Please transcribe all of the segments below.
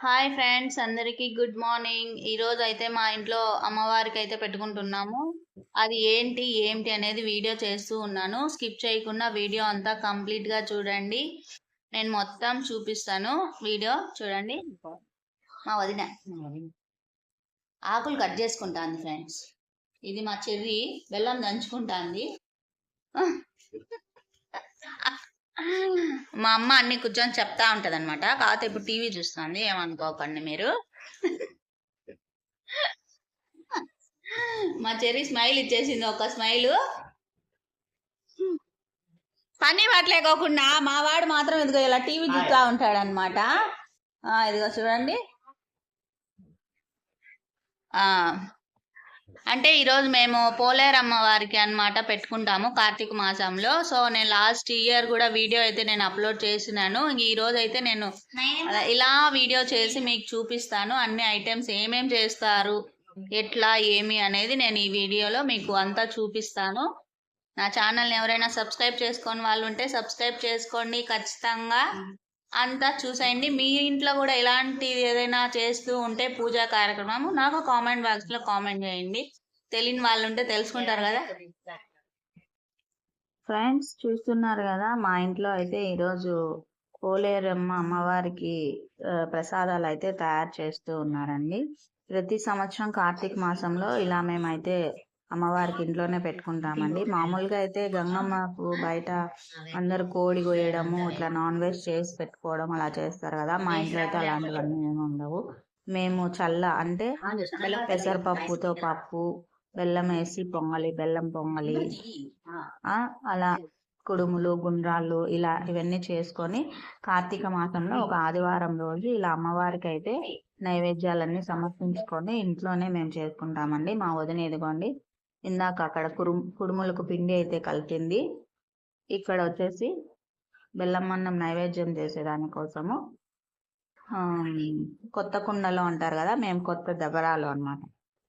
Hi friends అందరికీ good morning. ఈరోజు అయితే మా ఇంట్లో అమ్మవారికి అయితే పెట్టుకుంటున్నాము. అది ఏంటి ఏంటి అనేది వీడియో చేస్తూ ఉన్నాను. స్కిప్ చేయకుండా వీడియో అంతా కంప్లీట్గా చూడండి. నేను మొత్తం చూపిస్తాను. వీడియో చూడండి. మా వదిన. ఆకులు కట్ చేసుకుంటాంది ఫ్రెండ్స్. ఇది మా చెర్రి. బెల్లం దంచుకుంటాంది. మా అమ్మ అన్ని కూర్చొని చెప్తా ఉంటది అనమాట కాకపోతే ఇప్పుడు టీవీ చూస్తుంది ఏమనుకోకండి మీరు. మా చెరి స్మైల్ ఇచ్చేసింది ఒక స్మైల్. పని పట్టలేకోకుండా మా వాడు మాత్రం ఇదిగో ఇలా టీవీ చూస్తా ఉంటాడు అనమాట ఇదిగో చూడండి. అంటే ఈరోజు మేము పోలేరమ్మ వారికి అన్నమాట పెట్టుకుంటాము కార్తీక మాసంలో. సో నేను లాస్ట్ ఇయర్ కూడా వీడియో అయితే నేను అప్లోడ్ చేసినాను. ఇంక అయితే నేను ఇలా వీడియో చేసి మీకు చూపిస్తాను. అన్ని ఐటమ్స్ ఏమేమి చేస్తారు ఎట్లా ఏమి అనేది నేను ఈ వీడియోలో మీకు అంతా చూపిస్తాను. నా ఛానల్ని ఎవరైనా సబ్స్క్రైబ్ చేసుకొని వాళ్ళు ఉంటే సబ్స్క్రైబ్ చేసుకోండి ఖచ్చితంగా. అంతా చూసేయండి. మీ ఇంట్లో కూడా ఇలాంటి ఏదైనా చేస్తూ ఉంటే పూజా కార్యక్రమం నాకు కామెంట్ బాక్స్లో కామెంట్ చేయండి. తెలియని వాళ్ళు ఉంటే తెలుసుకుంటారు కదా. ఫ్రెండ్స్ చూస్తున్నారు కదా మా ఇంట్లో అయితే ఈరోజు కోలేరమ్మ అమ్మవారికి ప్రసాదాలు అయితే తయారు చేస్తూ ఉన్నారండి. ప్రతి సంవత్సరం కార్తీక మాసంలో ఇలా మేమైతే అమ్మవారికి ఇంట్లోనే పెట్టుకుంటామండి. మామూలుగా అయితే గంగమ్మకు బయట అందరు కోడి కోయడము ఇట్లా నాన్ వెజ్ చేసి పెట్టుకోవడం అలా చేస్తారు కదా. మా ఇంట్లో అయితే అలాంటివన్నీ ఏమి ఉండవు. మేము చల్ల అంటే పెసరపప్పుతో పప్పు బెల్లం వేసి పొంగలి బెల్లం పొంగలి అలా కుడుములు గుండ్రాళ్ళు ఇలా ఇవన్నీ చేసుకొని కార్తీక మాసంలో ఒక ఆదివారం రోజు ఇలా అమ్మవారికి అయితే నైవేద్యాలన్నీ సమర్పించుకొని ఇంట్లోనే మేము చేసుకుంటామండి. మా వదిన ఇదిగోండి ఇందాక అక్కడ కురు కుడుములకు పిండి అయితే కలిపింది. ఇక్కడ వచ్చేసి బెల్లం అన్నం నైవేద్యం చేసేదాని కోసము. కొత్త కుండలో అంటారు కదా మేము కొత్త దబరాలు అన్నమాట.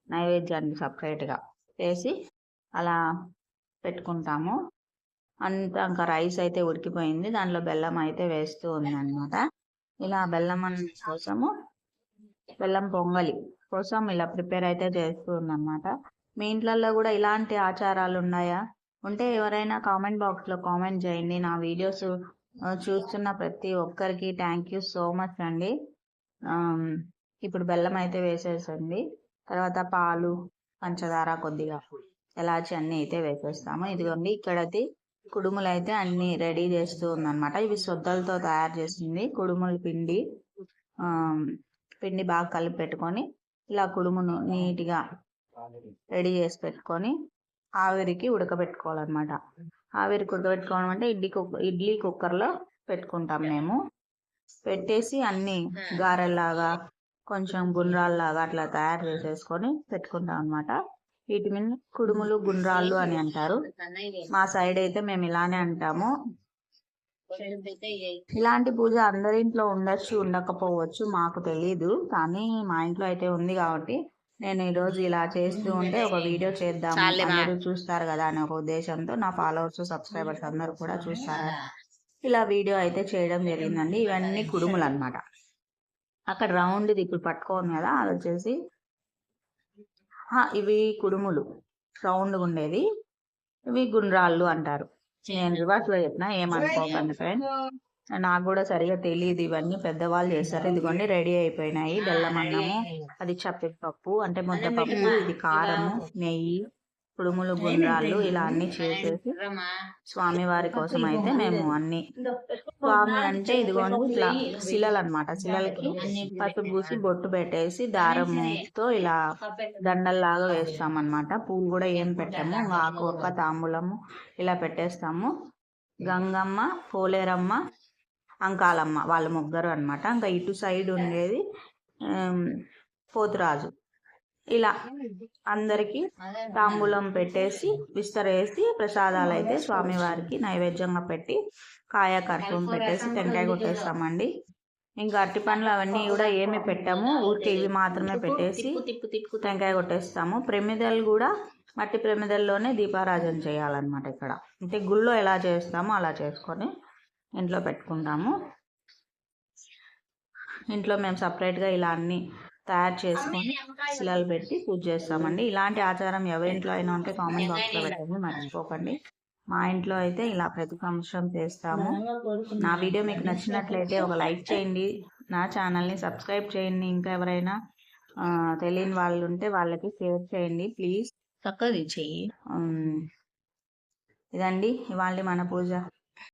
నైవేద్యాన్ని సపరేట్గా చేసి అలా పెట్టుకుంటాము. అంత ఇంకా రైస్ అయితే ఉడికిపోయింది. దాంట్లో బెల్లం అయితే వేస్తూ ఉంది ఇలా బెల్లం అన్నం కోసము బెల్లం పొంగలి కోసం ఇలా ప్రిపేర్ అయితే చేస్తూ ఉందన్నమాట. మీ ఇంట్లలో కూడా ఇలాంటి ఆచారాలు ఉన్నాయా ఉంటే ఎవరైనా కామెంట్ బాక్స్లో కామెంట్ చేయండి. నా వీడియోస్ చూస్తున్న ప్రతి ఒక్కరికి థ్యాంక్ యూ సో మచ్ అండి. ఇప్పుడు బెల్లం అయితే వేసేసండి. తర్వాత పాలు పంచదార కొద్దిగా ఎలాచి అన్ని అయితే వేసేస్తాము. ఇదిగోండి ఇక్కడైతే కుడుములు అయితే అన్ని రెడీ చేస్తూ ఉందన్నమాట. ఇవి సొద్దలతో తయారు చేసింది కుడుముల పిండి. పిండి బాగా కలిపి పెట్టుకొని ఇలా కుడుమును నీట్గా రెడీ చేసి పెట్టుకొని ఆవిరికి ఉడకబెట్టుకోవాలన్నమాట. ఆవిరికి ఉడకబెట్టుకోవడం అంటే ఇడ్లీ కుక్క ఇడ్లీ కుక్కర్లో పెట్టుకుంటాం మేము. పెట్టేసి అన్ని గారెల్లాగా కొంచెం గుండ్రాల్లాగా అట్లా తయారు చేసేసుకొని పెట్టుకుంటాం అనమాట వీటి మీద కుడుములు గుండ్రాళ్ళు అని అంటారు. మా సైడ్ అయితే మేము ఇలానే అంటాము. ఇలాంటి పూజ అందరింట్లో ఉండొచ్చు ఉండకపోవచ్చు మాకు తెలీదు. కానీ మా ఇంట్లో అయితే ఉంది కాబట్టి నేను ఈ రోజు ఇలా చేస్తూ ఉంటే ఒక వీడియో చేద్దాం అందరూ చూస్తారు కదా అనే ఒక ఉద్దేశంతో నా ఫాలోవర్స్ సబ్స్క్రైబర్స్ అందరూ కూడా చూస్తారు. ఇలా వీడియో అయితే చేయడం జరిగిందండి. ఇవన్నీ కుడుములు అన్నమాట. అక్కడ రౌండ్ ఇప్పుడు పట్టుకోను కదా అది వచ్చేసి ఇవి కుడుములు. రౌండ్ ఉండేది ఇవి గుండ్రాళ్ళు అంటారు. నేను రివర్స్లో చెప్పిన ఏమనుకోకండి ఫ్రెండ్ నాకు కూడా సరిగా తెలియదు ఇవన్నీ. పెద్దవాళ్ళు చేస్తారు. ఇదిగోండి రెడీ అయిపోయినాయి. బెల్లం అన్నము అది చప్పిపప్పు అంటే ముద్దపప్పు ఇది కారము నెయ్యి కుడుములు గుండ్రాళ్ళు ఇలా అన్ని చేసేసి స్వామి వారి కోసం అయితే మేము అన్ని స్వామి అంటే ఇదిగోండి ఇట్లా శిలలు అన్నమాట శిలలకి పసుపు పూసి బొట్టు పెట్టేసి దారంతో ఇలా దండల్లాగా వేస్తాం అన్నమాట పువ్వు కూడా ఏం పెట్టాము. ఆకు ఒక్క తాంబూలము ఇలా పెట్టేస్తాము. గంగమ్మ పోలేరమ్మ అంకాలమ్మ వాళ్ళ ముగ్గురు అన్నమాట. ఇంకా ఇటు సైడ్ ఉండేది పోతురాజు. ఇలా అందరికీ తాంబూలం పెట్టేసి విస్తరేసి ప్రసాదాలు అయితే స్వామివారికి నైవేద్యంగా పెట్టి కాయ కర్పూరం పెట్టేసి టెంకాయ కొట్టేస్తామండి. ఇంకా అరటి పండ్లు అవన్నీ కూడా ఏమి పెట్టాము ఊరికే ఇవి మాత్రమే పెట్టేసి టెంకాయ కొట్టేస్తాము. ప్రమిదలు కూడా మట్టి ప్రమిదల్లోనే దీపారాజన చేయాలన్నమాట ఇక్కడ. అంటే గుళ్ళో ఎలా చేస్తామో అలా చేసుకొని ఇంట్లో పెట్టుకుంటాము. ఇంట్లో మేము సపరేట్గా ఇలా అన్ని తయారు చేసుకొని శిలలు పెట్టి పూజ చేస్తామండి. ఇలాంటి ఆచారం ఎవరింట్లో అయినా ఉంటే కామెంట్ బాక్స్లో పెట్టండి మర్చిపోకండి. మా ఇంట్లో అయితే ఇలా ప్రతి సంవత్సరం చేస్తాము నా వీడియో మీకు నచ్చినట్లయితే ఒక లైక్ చేయండి. నా ఛానల్ని సబ్స్క్రైబ్ చేయండి. ఇంకా ఎవరైనా తెలియని వాళ్ళు ఉంటే వాళ్ళకి షేర్ చేయండి ప్లీజ్. చక్కది చెయ్యి. ఇదండి ఇవాళ మన పూజ.